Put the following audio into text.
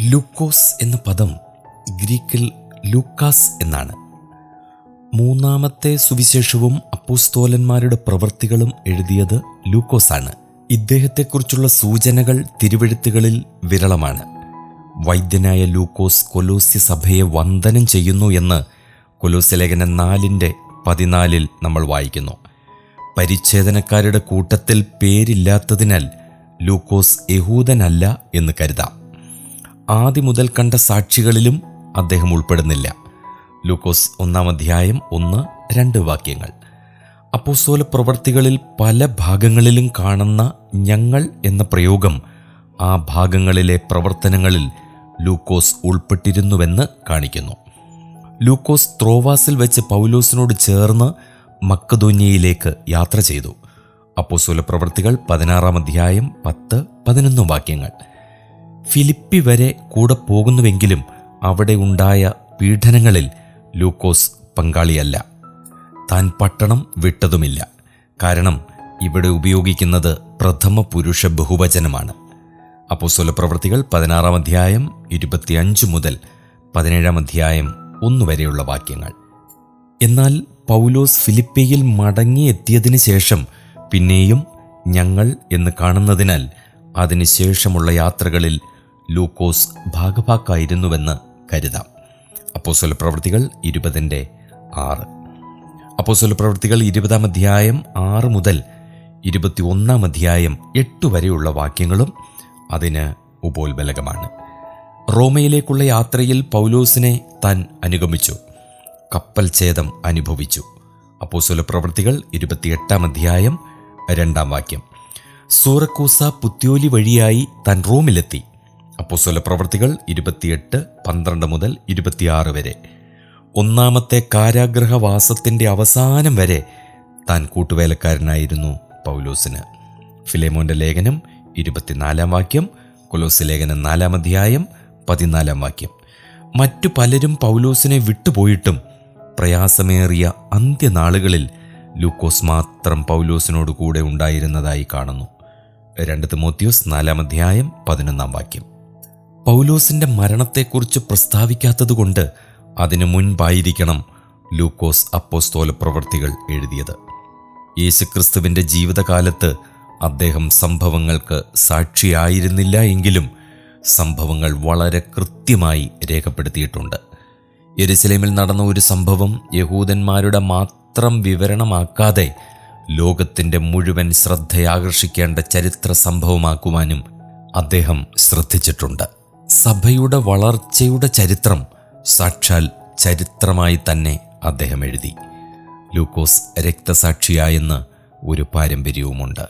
ലൂക്കോസ് എന്ന പദം ഗ്രീക്കിൽ ലൂക്കാസ് എന്നാണ്. മൂന്നാമത്തെ സുവിശേഷവും അപ്പൂസ്തോലന്മാരുടെ പ്രവൃത്തികളും എഴുതിയത് ലൂക്കോസാണ്. ഇദ്ദേഹത്തെക്കുറിച്ചുള്ള സൂചനകൾ തിരുവെഴുത്തുകളിൽ വിരളമാണ്. വൈദ്യനായ ലൂക്കോസ് കൊലോസ്യ സഭയെ വന്ദനം ചെയ്യുന്നു എന്ന് കൊലോസ്യ ലേഖനം നാലിന്റെ പതിനാലിൽ നമ്മൾ വായിക്കുന്നു. പരിച്ഛേദനക്കാരുടെ കൂട്ടത്തിൽ പേരില്ലാത്തതിനാൽ ലൂക്കോസ് യഹൂദനല്ല എന്ന് കരുതാം. ആദ്യം മുതൽ കണ്ട സാക്ഷികളിലും അദ്ദേഹം ഉൾപ്പെടുന്നില്ല. ലൂക്കോസ് ഒന്നാം അധ്യായം ഒന്ന് രണ്ട് വാക്യങ്ങൾ. അപ്പോസ്തോല പ്രവർത്തികളിൽ പല ഭാഗങ്ങളിലും കാണുന്ന ഞങ്ങൾ എന്ന പ്രയോഗം ആ ഭാഗങ്ങളിലെ പ്രവർത്തനങ്ങളിൽ ലൂക്കോസ് ഉൾപ്പെട്ടിരുന്നുവെന്ന് കാണിക്കുന്നു. ലൂക്കോസ് ത്രോവാസിൽ വെച്ച് പൗലോസിനോട് ചേർന്ന് മക്കതോന്യയിലേക്ക് യാത്ര ചെയ്തു. അപ്പോസ്തോല പ്രവർത്തികൾ പതിനാറാം അധ്യായം പത്ത് പതിനൊന്ന് വാക്യങ്ങൾ. ഫിലിപ്പി വരെ കൂടെ പോകുന്നുവെങ്കിലും അവിടെ ഉണ്ടായ പീഡനങ്ങളിൽ ലൂക്കോസ് പങ്കാളിയല്ല. താൻ പട്ടണം വിട്ടതുമില്ല. കാരണം ഇവിടെ ഉപയോഗിക്കുന്നത് പ്രഥമ പുരുഷ ബഹുവചനമാണ്. അപ്പോസ്വല പ്രവൃത്തികൾ പതിനാറാം അധ്യായം ഇരുപത്തിയഞ്ച് മുതൽ പതിനേഴാം അധ്യായം ഒന്നു വരെയുള്ള വാക്യങ്ങൾ. എന്നാൽ പൗലോസ് ഫിലിപ്പയിൽ മടങ്ങിയെത്തിയതിന് ശേഷം പിന്നെയും ഞങ്ങൾ എന്ന് കാണുന്നതിനാൽ അതിനുശേഷമുള്ള യാത്രകളിൽ ലൂക്കോസ് ഭാഗഭാക്കായിരുന്നുവെന്ന് കരുതാം. അപ്പോസ്വല പ്രവൃത്തികൾ ഇരുപതിന്റെ ആറ്. അപ്പോസ്വല പ്രവൃത്തികൾ ഇരുപതാം അധ്യായം ആറ് മുതൽ ഇരുപത്തി ഒന്നാം അധ്യായം എട്ട് വരെയുള്ള വാക്യങ്ങളും അതിന് ഉപോത്ബലകമാണ്. റോമയിലേക്കുള്ള യാത്രയിൽ പൗലോസിനെ താൻ അനുഗമിച്ചു. കപ്പൽ ഛേദം അനുഭവിച്ചു. അപ്പോസ്വല പ്രവൃത്തികൾ ഇരുപത്തിയെട്ടാം അധ്യായം രണ്ടാം വാക്യം. സൂറക്കൂസ പുത്യോലി വഴിയായി താൻ റോമിലെത്തി. അപ്പോസ്വല പ്രവൃത്തികൾ ഇരുപത്തിയെട്ട് പന്ത്രണ്ട് മുതൽ ഇരുപത്തിയാറ് വരെ. ഒന്നാമത്തെ കാരാഗ്രഹവാസത്തിന്റെ അവസാനം വരെ താൻ കൂട്ടുവേലക്കാരനായിരുന്നു പൗലോസിന്. ഫിലേമോന്റെ ലേഖനം ഇരുപത്തിനാലാം വാക്യം കൊലോസ് ലേഖനം നാലാം അധ്യായം പതിനാലാം വാക്യം. മറ്റു പലരും പൗലോസിനെ വിട്ടുപോയിട്ടും പ്രയാസമേറിയ അന്ത്യനാളുകളിൽ ലൂക്കോസ് മാത്രം പൗലോസിനോട് കൂടെ ഉണ്ടായിരുന്നതായി കാണുന്നു. രണ്ട് തിമോത്യോസ് നാലാം അധ്യായം പതിനൊന്നാം വാക്യം. പൗലോസിന്റെ മരണത്തെക്കുറിച്ച് പ്രസ്താവിക്കാത്തതുകൊണ്ട് അതിനു മുൻപായിരിക്കണം ലൂക്കോസ് അപ്പോസ്തോല പ്രവൃത്തികൾ എഴുതിയത്. യേശുക്രിസ്തുവിന്റെ ജീവിതകാലത്ത് അദ്ദേഹം സംഭവങ്ങൾക്ക് സാക്ഷിയായിരുന്നില്ല എങ്കിലും സംഭവങ്ങൾ വളരെ കൃത്യമായി രേഖപ്പെടുത്തിയിട്ടുണ്ട്. യെരുസലേമിൽ നടന്ന ഒരു സംഭവം യഹൂദന്മാരുടെ മാത്രം വിവരണമാക്കാതെ ലോകത്തിന്റെ മുഴുവൻ ശ്രദ്ധയാകർഷിക്കേണ്ട ചരിത്ര സംഭവമാക്കുവാനും അദ്ദേഹം ശ്രദ്ധിച്ചിട്ടുണ്ട്. സഭയുടെ വളർച്ചയുടെ ചരിത്രം സാക്ഷാൽ ചരിത്രമായി തന്നെ അദ്ദേഹം എഴുതി. ലൂക്കോസ് രക്തസാക്ഷിയായെന്ന് ഒരു പാരമ്പര്യവുമുണ്ട്.